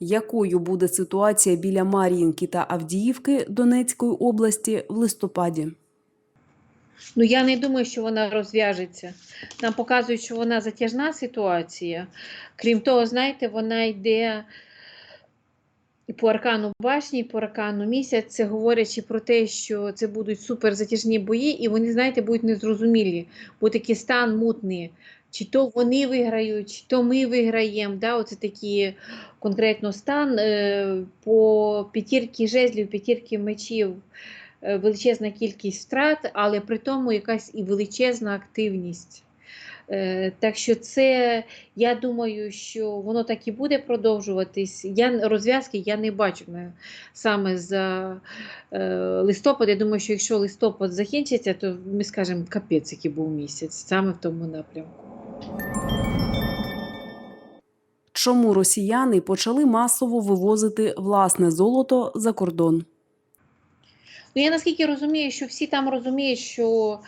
Якою буде ситуація біля Мар'їнки та Авдіївки Донецької області в листопаді? Ну я не думаю, що вона розв'яжеться. Нам показують, що вона затяжна ситуація. Крім того, знаєте, вона йде по аркану башні, і по аркану місяць, це говорячи про те, що це будуть супер затяжні бої, і вони, знаєте, будуть незрозумілі, бо такий стан мутний. Чи то вони виграють, чи то ми виграємо. Да? Оце такий конкретно стан е, по п'ятірки жезлів, п'ятірки мечів е, величезна кількість втрат, але при тому якась і величезна активність. Е, Так що це, я думаю, що воно так і буде продовжуватись. Я розв'язки я не бачу саме за е, листопад. Я думаю, що якщо листопад закінчиться, то ми скажемо капець, який був місяць, саме в тому напрямку. Чому росіяни почали масово вивозити власне золото за кордон? Ну, я наскільки розумію, що всі там розуміють, що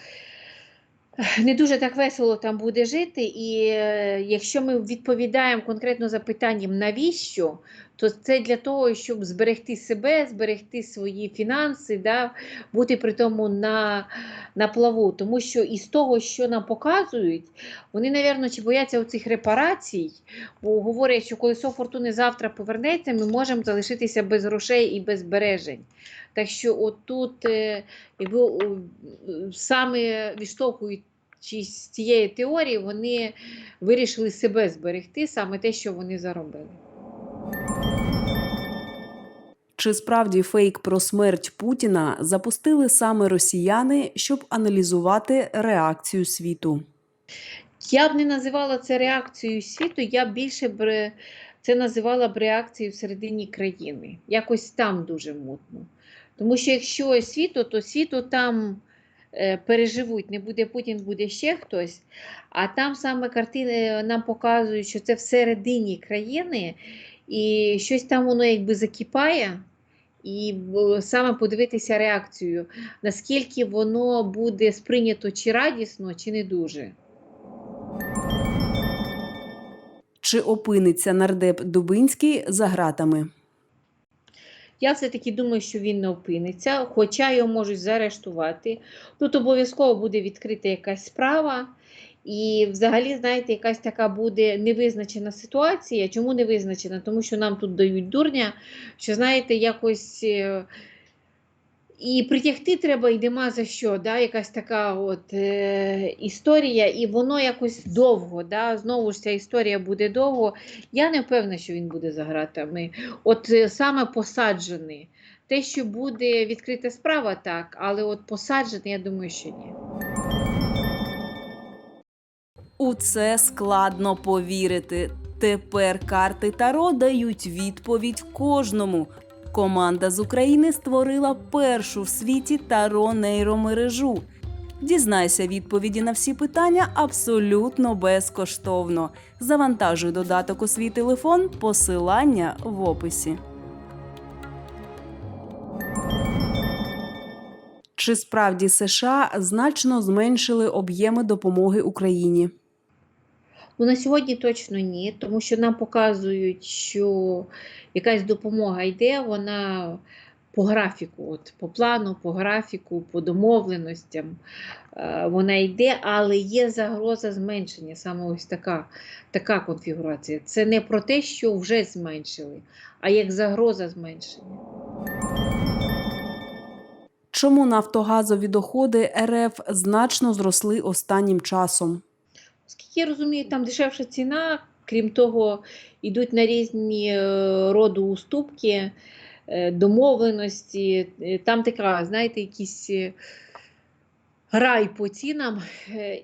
не дуже так весело там буде жити, і е, якщо ми відповідаємо конкретно запитанням, навіщо, то це для того, щоб зберегти себе, зберегти свої фінанси, да, бути при тому на, на плаву. Тому що із того, що нам показують, вони, напевно, чи бояться оцих репарацій, бо говорять, що колесо фортуни завтра повернеться, ми можемо залишитися без грошей і без збережень. Так що отут, е, якби саме відштовхуючись з цієї теорії, вони вирішили себе зберегти, саме те, що вони заробили. Чи справді фейк про смерть Путіна запустили саме росіяни, щоб аналізувати реакцію світу? Я б не називала це реакцією світу, я більше б це називала б реакцією всередині країни. Якось там дуже мутно. Тому що якщо світу, то світу там е, переживуть, не буде Путін, буде ще хтось. А там саме картини нам показують, що це всередині країни, і щось там воно якби закипає. І саме подивитися реакцію, наскільки воно буде сприйнято чи радісно, чи не дуже. Чи опиниться нардеп Дубинський за ґратами? Я все-таки думаю, що він не опиниться, хоча його можуть заарештувати. Тут обов'язково буде відкрита якась справа. І взагалі, знаєте, якась така буде невизначена ситуація. Чому не визначена? Тому що нам тут дають дурня, що, знаєте, якось е, і притягти треба і нема за що. Да? Якась така от, е, історія, і воно якось довго. Да? Знову ж ця історія буде довго. Я не впевнена, що він буде за гратами. От е, саме посаджений. Те, що буде відкрита справа, так, але от посаджений, я думаю, що ні. У це складно повірити. Тепер карти Таро дають відповідь кожному. Команда з України створила першу в світі Таро нейромережу. Дізнайся відповіді на всі питання абсолютно безкоштовно. Завантажуй додаток у свій телефон, посилання в описі. Чи справді США значно зменшили об'єми допомоги Україні? Ну, на сьогодні точно ні, тому що нам показують, що якась допомога йде, вона по графіку, от, по плану, по графіку, по домовленостям е, вона йде, але є загроза зменшення, саме ось така, така конфігурація. Це не про те, що вже зменшили, а як загроза зменшення. Чому нафтогазові доходи РФ значно зросли останнім часом? Оскільки я розумію, там дешевша ціна, крім того, йдуть на різні е, роду уступки, е, домовленості. Е, Там така, знаєте, якийсь е, рай по цінам,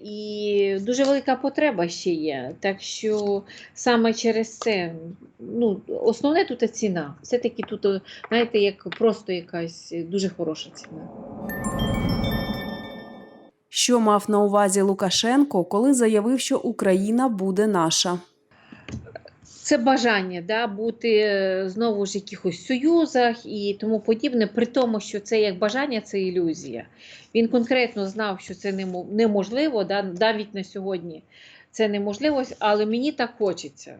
і дуже велика потреба ще є. Так що саме через це, ну, основне тут ціна. Все-таки тут, знаєте, як просто якась дуже хороша ціна. Що мав на увазі Лукашенко, коли заявив, що Україна буде наша? це бажання да, бути е, знову ж якихось союзах і тому подібне, при тому, що це як бажання, це ілюзія. Він конкретно знав, що це неможливо, да, навіть на сьогодні це неможливо, але мені так хочеться.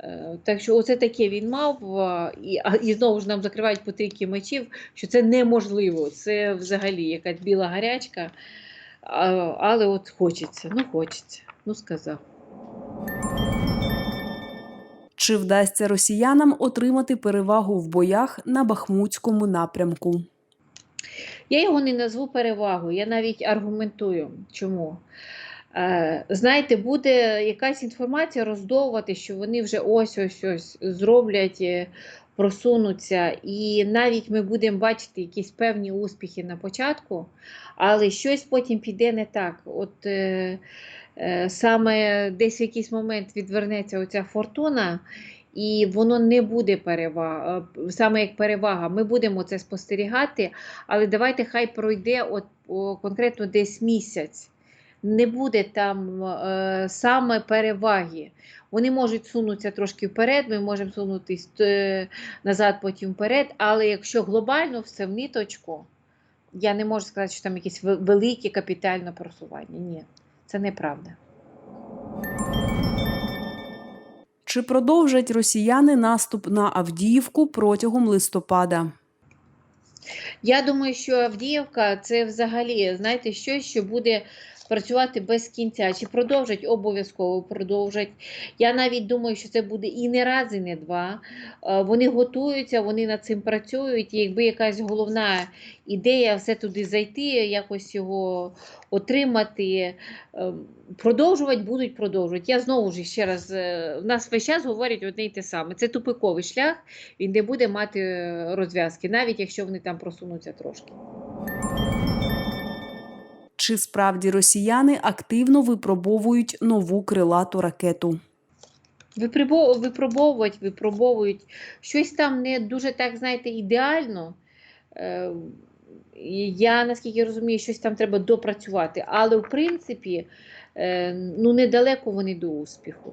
Е, Так що оце таке він мав, і, і знову ж нам закривають по трійки мечів, що це неможливо. Це взагалі якась біла гарячка. Але от хочеться, ну хочеться, ну сказав. Чи вдасться росіянам отримати перевагу в боях на Бахмутському напрямку? Я його не назву перевагою, я навіть аргументую. Чому? Е, знаєте, буде якась інформація роздовувати, що вони вже ось ось ось зроблять, е, просунуться, і навіть ми будемо бачити якісь певні успіхи на початку, але щось потім піде не так. От е, е, саме десь в якийсь момент відвернеться оця фортуна. І воно не буде перевага, саме як перевага. Ми будемо це спостерігати, але давайте хай пройде от, конкретно десь місяць. Не буде там е, саме переваги. Вони можуть сунутися трошки вперед, ми можемо сунутися е, назад, потім вперед. Але якщо глобально все в ниточку, я не можу сказати, що там якесь ве- велике капітальне просування. Ні, це неправда. Чи продовжать росіяни наступ на Авдіївку протягом листопада? Я думаю, що Авдіївка це взагалі, знаєте, щось, що буде працювати без кінця. Чи продовжать? Обов'язково продовжать. Я навіть думаю, що це буде і не раз, і не два. Е, Вони готуються, вони над цим працюють. І якби якась головна ідея все туди зайти, якось його отримати, е, продовжувати будуть продовжувати. Я знову ж ще раз, е, в нас весь час говорять одне й те саме. Це тупиковий шлях, він не буде мати розв'язки, навіть якщо вони там просунуться трошки. Чи справді росіяни активно випробовують нову крилату ракету? Випробовують, випробовують. Щось там не дуже так, знаєте, ідеально. Е, Я наскільки розумію, щось там треба допрацювати. Але в принципі, е, ну недалеко вони до успіху.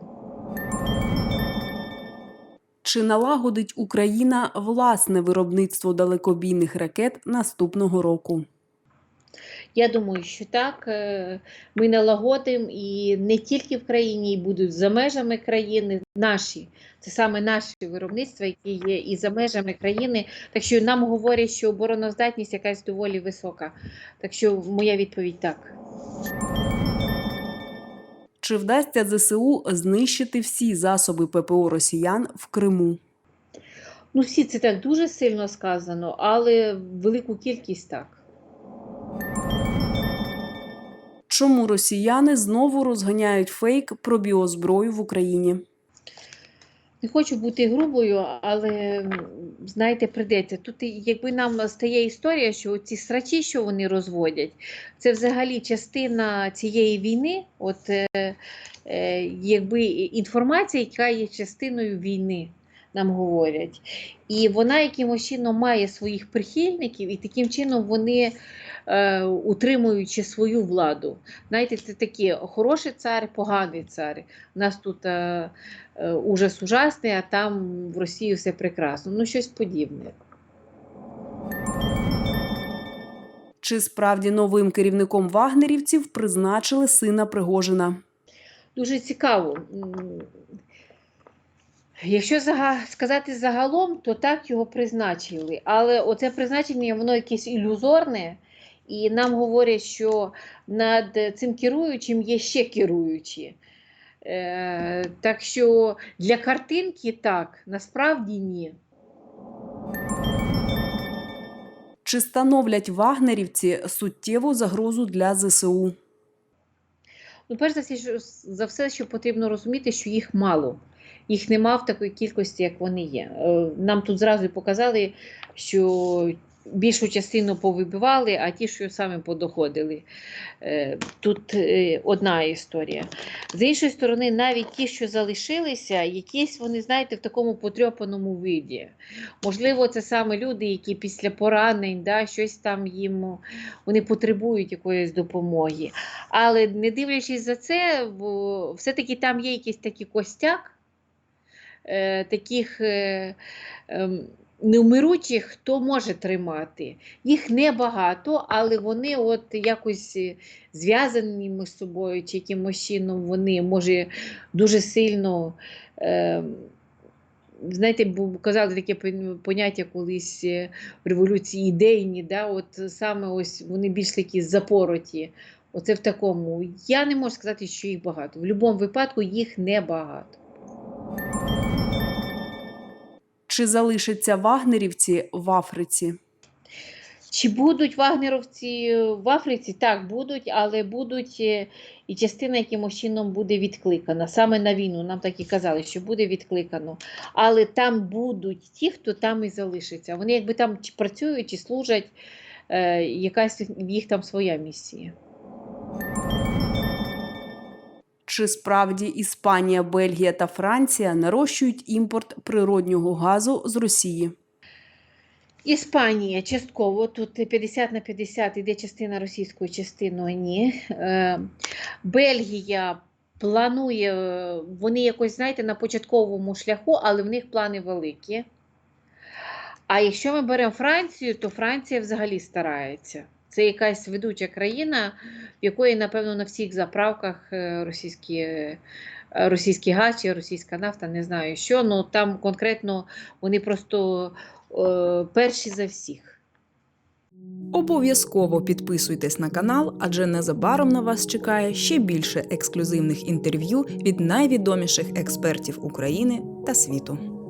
Чи налагодить Україна власне виробництво далекобійних ракет наступного року? Я думаю, що так. Е, Ми налагодимо і не тільки в країні, і будуть за межами країни наші. Це саме наші виробництва, які є і за межами країни. Так що нам говорять, що обороноздатність якась доволі висока. Так що моя відповідь так. Чи вдасться ЗСУ знищити всі засоби ППО росіян в Криму? Ну, всі це так дуже сильно сказано, але велику кількість так. Чому росіяни знову розганяють фейк про біозброю в Україні? Не хочу бути грубою, але знаєте, придеться. Тут якби нам стає історія, що ці срачі, що вони розводять, це взагалі частина цієї війни. От е, е, якби інформація, яка є частиною війни, нам говорять. І вона якимось чином має своїх прихильників, і таким чином вони е, утримуючи свою владу. Знаєте, це такі хороший цар, поганий цар. У нас тут е, е, ужас ужасний, а там в Росії все прекрасно. Ну, щось подібне. Чи справді новим керівником вагнерівців призначили сина Пригожина? Дуже цікаво. Якщо сказати загалом, то так його призначили. Але оце призначення воно якесь ілюзорне, і нам говорять, що над цим керуючим є ще керуючі. Е, так що для картинки так, насправді ні. Чи становлять вагнерівці суттєву загрозу для ЗСУ? Ну, перш за все, що, за все, що потрібно розуміти, що їх мало. Їх нема в такої кількості, як вони є. Е, Нам тут зразу показали, що більшу частину повибивали, а ті, що саме подоходили. Е, Тут е, одна історія. З іншої сторони, навіть ті, що залишилися, якісь вони, знаєте, в такому потрьопаному виді. Можливо, це саме люди, які після поранень, да, щось там їм вони потребують якоїсь допомоги. Але не дивлячись за це, все-таки там є якийсь такий костяк, таких е, е, невмиручих, хто може тримати. Їх небагато, але вони от якось е, зв'язані між собою, чи якимось чином вони може дуже сильно. Е, знаєте, казали таке поняття колись е, в революції ідейні, да, от саме ось вони більш такі запороті. Оце в такому. Я не можу сказати, що їх багато. В будь-якому випадку їх небагато. Чи залишаться вагнерівці в Африці? Чи будуть вагнеровці в Африці? Так, будуть, але будуть е, і частина якимось чином буде відкликана. Саме на війну нам так і казали, що буде відкликано. Але там будуть ті, хто там і залишиться. Вони якби там чи працюють, чи служать, е, якась в їх там своя місія. Чи справді Іспанія, Бельгія та Франція нарощують імпорт природнього газу з Росії? Іспанія частково, тут 50 на 50 іде частина російської, частиною ні. Е, Бельгія планує, е, вони якось, знаєте, на початковому шляху, але в них плани великі. А якщо ми беремо Францію, то Франція взагалі старається. Це якась ведуча країна, в якої, напевно, на всіх заправках е, російські, е, російський газ чи російська нафта, не знаю що. Ну там конкретно вони просто е, перші за всіх. Обов'язково підписуйтесь на канал, адже незабаром на вас чекає ще більше ексклюзивних інтерв'ю від найвідоміших експертів України та світу.